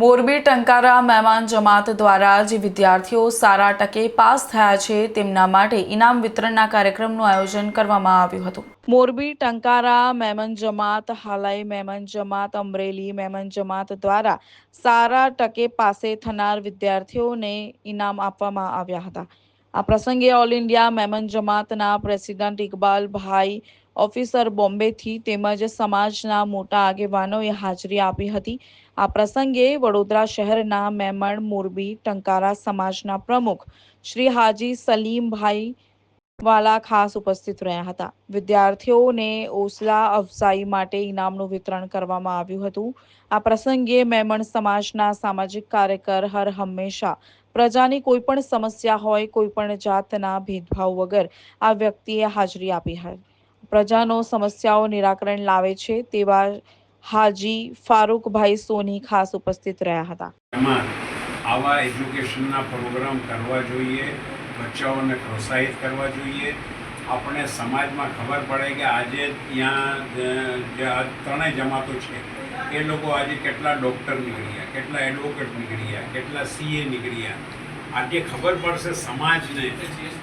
મોરબી ટંકારા મહેમાન જમાત દ્વારા જે વિદ્યાર્થીઓ સારા ટકે પાસ થયા છે, તેમના માટે ઇનામ વિતરણના કાર્યક્રમનું આયોજન કરવામાં આવ્યું હતું. મોરબી ટંકારા મહેમાન જમાત, હાલાઈ મહેમાન જમાત, અમરેલી મહેમાન જમાત દ્વારા સારા ટકે પાસે થનાર વિદ્યાર્થીઓને ઇનામ આપવામાં આવ્યા હતા. આ પ્રસંગે ઓલ ઇન્ડિયા મેમન જમાતના પ્રેસિડેન્ટ ઇકબાલભાઈ ઓફિસર બોમ્બેથી તેમજ સમાજના મોટા આગેવાનોએ હાજરી આપી હતી. આ પ્રસંગે વડોદરા શહેરના મેમણ મોરબી ટંકારા સમાજના પ્રમુખ શ્રી હાજી સલીમભાઈ વાલા ખાસ ઉપસ્થિત રહ્યા હતા. વિદ્યાર્થીઓને ઓસલા અફઝાઈ માટે ઇનામનું વિતરણ કરવામાં આવ્યું હતું. આ પ્રસંગે મેમણ સમાજના સામાજિક કાર્યકર હર હંમેશા પ્રજાની કોઈ પણ સમસ્યા હોય, કોઈ પણ જાતના ભેદભાવ વગર આ વ્યક્તિએ હાજરી આપી હતી પ્રજાનો સમસ્યાઓ નિરાકરણ લાવે છે તેવા હાજી ફારૂકભાઈ સોની ખાસ ઉપસ્થિત રહ્યા હતા. આવા એજ્યુકેશનના પ્રોગ્રામ કરવા જોઈએ. બચ્ચાઓને પ્રોત્સાહિત કરવા જોઈએ. આપણે સમાજમાં ખબર પડે કે આજે ત્યાં જે ત્રણેય જમાતો છે. એ લોકો આજે કેટલા ડૉક્ટર નીકળ્યા, કેટલા એડવોકેટ નીકળ્યા, કેટલા સીએ નીકળ્યા. આજે ખબર પડશે સમાજને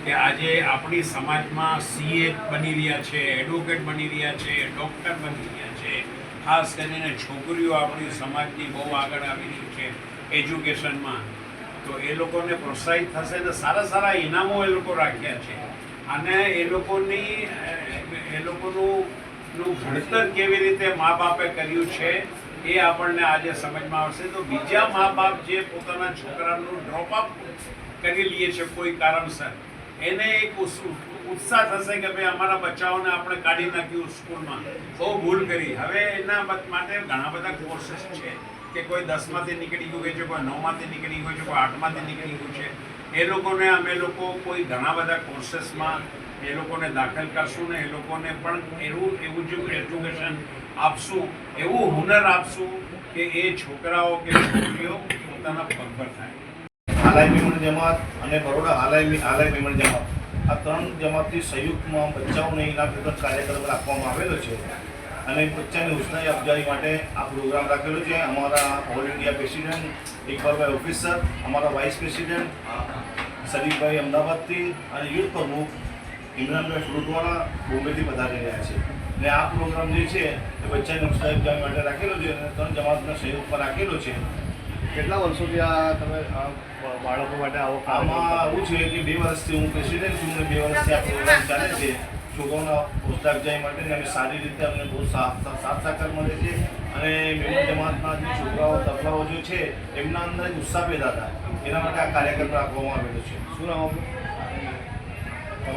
કે આજે આપણી સમાજમાં સીએ બની રહ્યા છે, એડવોકેટ બની રહ્યા છે, ડૉક્ટર બની રહ્યા છે. ખાસ કરીને છોકરીઓ આપણી સમાજની બહુ આગળ આવી રહી છે એજ્યુકેશનમાં. તો એ લોકોને પ્રોત્સાહિત થશે ને સારા સારા ઇનામો એ લોકો રાખ્યા છે. અને એ લોકોની, એ લોકોનું ભણતર કેવી રીતે મા બાપે કર્યું છે એ આપણને આજે સમજમાં આવશે. તો બીજા મા બાપ જે પોતાના છોકરાનું ડ્રોપ અપ કરી લે છે કોઈ કારણસર, એને એક ઉત્સાહ થશે કે ભાઈ અમારા બચ્ચાઓને આપણે કાઢી નાખ્યું સ્કૂલમાં. બહુ ભૂલ કરી. હવે એના માટે ઘણા બધા કોર્સિસ છે કે કોઈ દસમાંથી નીકળી ગયું છે, કોઈ નવમાંથી નીકળી ગયું છે, કોઈ આઠમાંથી નીકળી ગયું છે. એ લોકોને અમે લોકો કોઈ ઘણા બધા કોર્સિસમાં એ લોકોને દાખલ કરશું ને એ લોકોને પણ એવું એવું જ એજ્યુકેશન આપશું, એવું હુનર આપશું કે એ છોકરાઓ કે છોકરીઓ પોતાના પગભર થાય. હાલાય મેમણ જમાત અને બરોડા આલાય આલાય મેમણ જમાત. આ ત્રણ જમાતથી સંયુક્તમાં બચ્ચાઓને ઇનામ વિતરણ કાર્યક્રમ રાખવામાં આવેલો છે. અને બચ્ચાની ઉત્સાહી અફજાઈ માટે આ પ્રોગ્રામ રાખેલો છે. અમારા ઓલ ઇન્ડિયા પ્રેસિડેન્ટ ઇકબાલભાઈ ઓફિસર અમારા વાઇસ પ્રેસિડેન્ટ સદીપભાઈ અમદાવાદથી અને યુથ પ્રમુખ ઇમરાનભાઈ ફ્રૂટવાળા બોમ્બેથી પધારી રહ્યા છે. અને આ પ્રોગ્રામ જે છે એ બચ્ચાની ઉત્સાહી અફજાઈ માટે રાખેલો છે અને ત્રણ જમાતના સંયુક્તમાં રાખેલો છે. કેટલા વર્ષોથી આ તમે આ બાળકો માટે આવો આમાં આવું છે કે બે વર્ષથી હું પ્રેસિડેન્ટ છું અને બે વર્ષથી આ પ્રોગ્રામ ચાલે છે. છોકરાઓના ઉત્સાહજાઈ માટે ને અમે સારી રીતે અમને બહુ સાથ સાથ સહકાર મળે છે. અને મેમણ જમાતના જે છોકરાઓ તબલાઓ જે છે એમના અંદર ઉત્સાહ પેદા થાય. એના માટે આ કાર્યક્રમ રાખવામાં આવેલો છે. શું નામ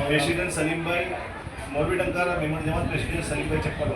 પ્રેસિડેન્ટ સલીમભાઈ મોરબી ટંકારા મેમણ જમાત પ્રેસિડેન્ટ સલીમભાઈ ચપ્પલ